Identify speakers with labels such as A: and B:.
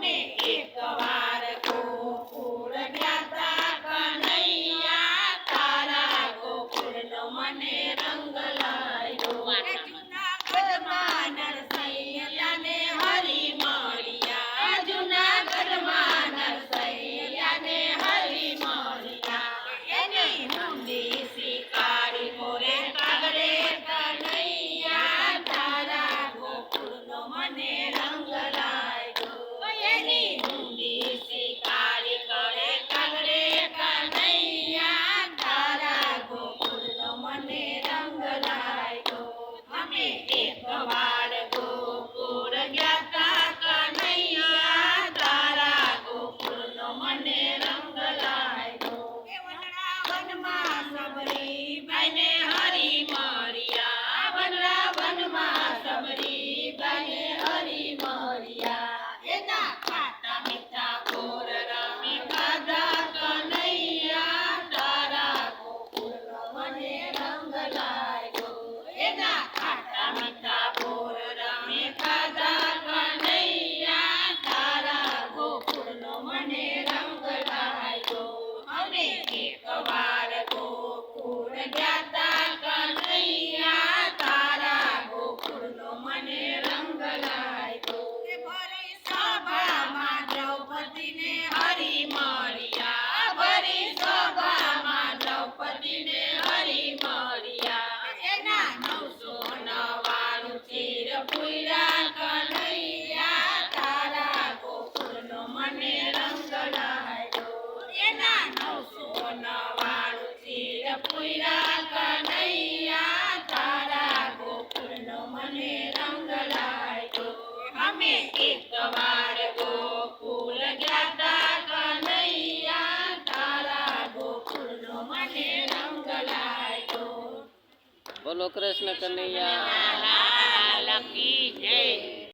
A: 命一个娃。Sabri, Sabri, Sabri, Sabri, Sabri,
B: બોલો કૃષ્ણ કનૈયા.